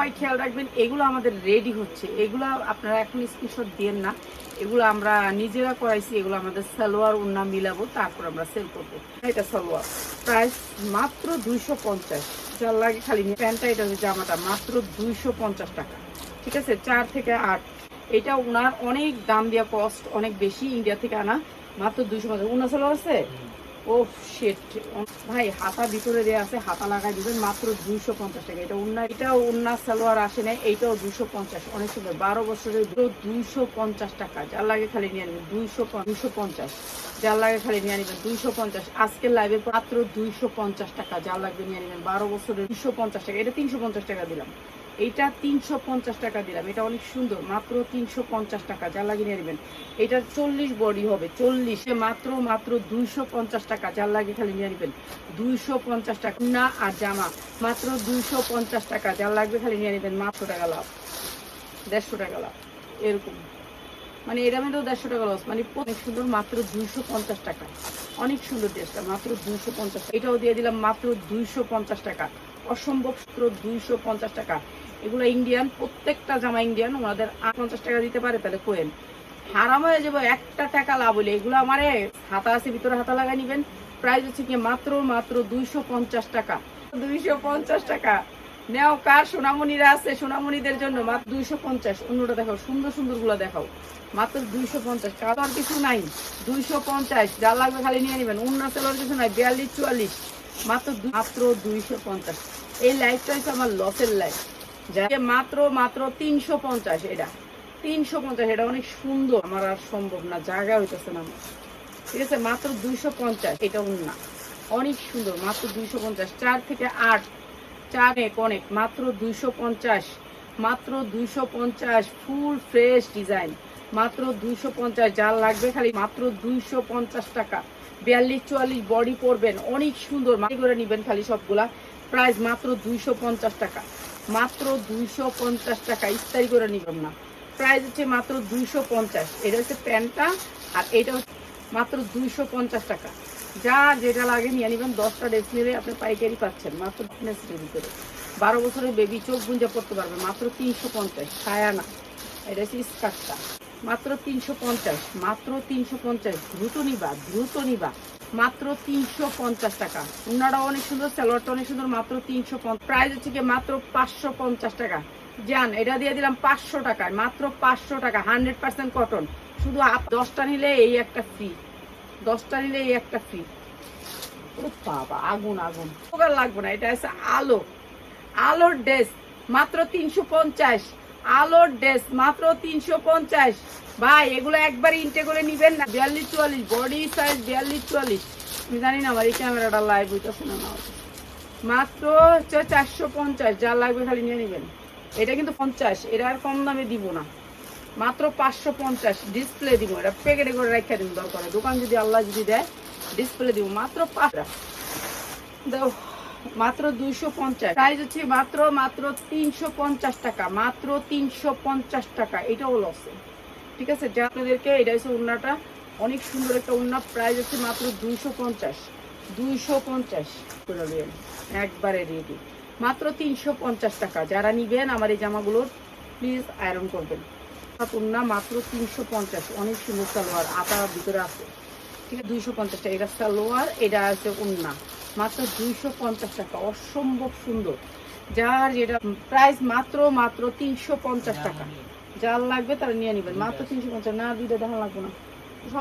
সবাই খেয়াল রাখবেন, এগুলো আমাদের রেডি হচ্ছে। এগুলো আপনারা এখন স্ক্রিনশট দিয়েন না। এগুলো আমরা নিজেরা করাইছি, এগুলো আমাদের সালোয়ার উন্না মিলাবো, তারপর আমরা সেল করব। এটা সালোয়ার। প্রাইস মাত্র দুইশো পঞ্চাশ। যার লাগে খালি প্যান্টটা এটা হচ্ছে জামাটা, মাত্র দুইশো পঞ্চাশ টাকা। ঠিক আছে? চার থেকে আট। এটা ওনার অনেক দাম দেওয়া কস্ট অনেক বেশি ইন্ডিয়া থেকে আনা। মাত্র দুইশো পঞ্চাশ। উন্না সালোয়ার আছে? ও শেট ভাই, হাতা ভিতরে দেওয়া আছে, হাতা লাগাই দিবেন মাত্র দুইশো পঞ্চাশ টাকা। এটা উন্না এটাও উন্না সালোয়ার আসে না এইটাও দুইশো পঞ্চাশ। অনেক সুন্দর বারো বছরের দুইশো পঞ্চাশ টাকা। যার লাগে খালি নিয়ে নেবেন, দুইশো দুইশো পঞ্চাশ। যার লাগে খালি নিয়ে নেবেন, দুইশো পঞ্চাশ। আজকের লাইভে মাত্র দুইশো পঞ্চাশ টাকা। যার লাগবে নিয়ে নেবেন, বারো বছরের দুইশো পঞ্চাশ টাকা। এটা তিনশো পঞ্চাশ টাকা দিলাম। এইটা তিনশো পঞ্চাশ টাকা দিলাম। এটা অনেক সুন্দর, মাত্র তিনশো পঞ্চাশ টাকা, যা লাগিয়ে নেবেন। এটা চল্লিশ বডি হবে, চল্লিশে। মাত্র মাত্র দুইশো পঞ্চাশ টাকা যার লাগিয়ে খালি নিয়ে নেবেন। দুইশো পঞ্চাশ টাকা না আর জামা। মাত্র দুইশো পঞ্চাশ টাকা যার লাগবে খালি নিয়ে নেবেন, মাত্র টাকা লাভ। দেড়শো টাকা লাভ, এরকম। মানে এটা মেয়েও দেড়শো টাকা লস মানে অনেক সুন্দর, মাত্র দুইশো পঞ্চাশ টাকা। অনেক সুন্দর ড্রেসটা মাত্র দুইশো পঞ্চাশ এটাও দিয়ে দিলাম, মাত্র দুইশো পঞ্চাশ টাকা। অসম্ভব সূত্র দুইশো পঞ্চাশ টাকা। এগুলো ইন্ডিয়ান প্রত্যেকটা জামা ইন্ডিয়ান ওনাদের পঞ্চাশ টাকা দিতে পারে তাহলে কোয়েন। হারাম হয়ে যাবে একটা টাকা লাভ হলে। এগুলো আমারে হাতা আছে, ভিতরে হাতা লাগাই নিবেন। প্রাইস হচ্ছে কি মাত্র মাত্র দুইশো পঞ্চাশ টাকা। দুইশো পঞ্চাশ টাকা। নেও কার সোনামণিরা আছে, সোনামণিদের জন্য মাত্র দুইশো পঞ্চাশ। অন্যটা দেখাও, সুন্দর সুন্দরগুলো দেখাও। মাত্র দুইশো পঞ্চাশ কালার কিছু নাই। দুইশো পঞ্চাশ। যা লাগবে খালি নিয়ে নেবেন। অন্য সেলার কিছু নাই। বিয়াল্লিশ, চুয়াল্লিশ। মাত্র মাত্র দুইশো পঞ্চাশ। এই লাইফটা হচ্ছে আমার লসের লাইফ যা মাত্র মাত্র তিনশো পঞ্চাশ এটা। তিনশো পঞ্চাশ, এটা অনেক সুন্দর। আমার আর সম্ভব না, জায়গা হইতেছে না আমার। ঠিক আছে, মাত্র দুইশো পঞ্চাশ এটা উন্না অনেক সুন্দর, মাত্র দুইশো পঞ্চাশ, চার থেকে আট চার এক অনেক, মাত্র দুইশো পঞ্চাশ, মাত্র দুইশো পঞ্চাশ, ফুল ফ্রেশ ডিজাইন। মাত্র দুইশো পঞ্চাশ যার লাগবে, খালি মাত্র দুইশো পঞ্চাশ টাকা। বিয়াল্লিশ, চুয়াল্লিশ বডি পরবেন, অনেক সুন্দর। মাটি করে নিবেন খালি সবগুলা। প্রাইস মাত্র দুইশো পঞ্চাশ টাকা। মাত্র দুইশো পঞ্চাশ টাকা ইস্তারি করে নিবেন না। প্রাইস হচ্ছে মাত্র দুইশো পঞ্চাশ। এটা হচ্ছে প্যান্টটা, আর এটা হচ্ছে মাত্র দুইশো পঞ্চাশ টাকা। যা যেটা লাগে নিয়ে নেবেন, দশটা ড্রেস নিলে আপনি পাইকারি পাচ্ছেন, মাত্র ভিতরে বারো বছরের বেবি চোখ গুঞ্জা পড়তে পারবে, মাত্র তিনশো পঞ্চাশ, ছায়া না। এটা হচ্ছে স্কার্টটা। মাত্র তিনশো পঞ্চাশ, মাত্র তিনশো পঞ্চাশ। দ্রুত নিবা দ্রুত নিবা। মাত্র তিনশো পঞ্চাশ টাকা। উনারা অনেক সুন্দর স্যালোয়ারটা অনেক সুন্দর, মাত্র তিনশো প্রাইস হচ্ছে কি মাত্র পাঁচশো পঞ্চাশ টাকা। যান এটা দিয়ে দিলাম পাঁচশো টাকায়, মাত্র পাঁচশো টাকা, হান্ড্রেড পার্সেন্ট কটন। শুধু দশটা নিলে এই একটা ফ্রি দশটা নিলে এই একটা ফ্রি ও বাবা, আগুন আগুন। লাগবে না, এটা আছে আলো। আলোর ড্রেস মাত্র তিনশো পঞ্চাশ। আলোর ড্রেস মাত্র তিনশো পঞ্চাশ। ভাই, এগুলো একবার ইনটে করে নিবেন না। বিয়াল্লিশ চুয়াল্লিশ বডি সাইজ বিয়াল্লিশ চুয়াল্লিশ। আমি জানি না আমার এই ক্যামেরাটা লাইভ হইতেছে না মাত্র হচ্ছে চারশো পঞ্চাশ, যা লাগবে খালি নিয়ে নেবেন। এটা কিন্তু পঞ্চাশ, এটা আর কম দামে দিব না। মাত্র পাঁচশো পঞ্চাশ ডিসপ্লে দিব। এটা প্যাকেটে করে রেখে দিন দরকার। দোকান যদি আল্লাহ যদি দেয় ডিসপ্লে দিব। মাত্র পাঁচটা দাও। মাত্র দুইশো পঞ্চাশ। প্রাইস হচ্ছে মাত্র মাত্র তিনশো পঞ্চাশ টাকা, মাত্র তিনশো পঞ্চাশ টাকা। এটাও লসে ঠিক আছে? যা আপনাদেরকে, এটা হচ্ছে উন্নাটা। অনেক সুন্দর একটা উন্না। প্রাইস হচ্ছে মাত্র দুইশো পঞ্চাশ। দুইশো পঞ্চাশ। একবারে রেডি মাত্র তিনশো পঞ্চাশ টাকা। যারা নিবেন আমার এই জামাগুলোর প্লিজ আয়রন করবেন। উন্না মাত্র তিনশো পঞ্চাশ। অনেক সুন্দর সালোয়ার আটার ভিতরে আছে। ঠিক আছে? দুইশো পঞ্চাশ টাকা। এটা সালোয়ার, এটা আছে উন্না। মাত্র দুইশো পঞ্চাশ টাকা অসম্ভব সুন্দর। যার যেটা প্রাইস মাত্র মাত্র তিনশো পঞ্চাশ টাকা। যার লাগবে তারা নিয়ে নেবেন মাত্র তিনশো পঞ্চাশ না দুইটা দেখা লাগবে না। সবাই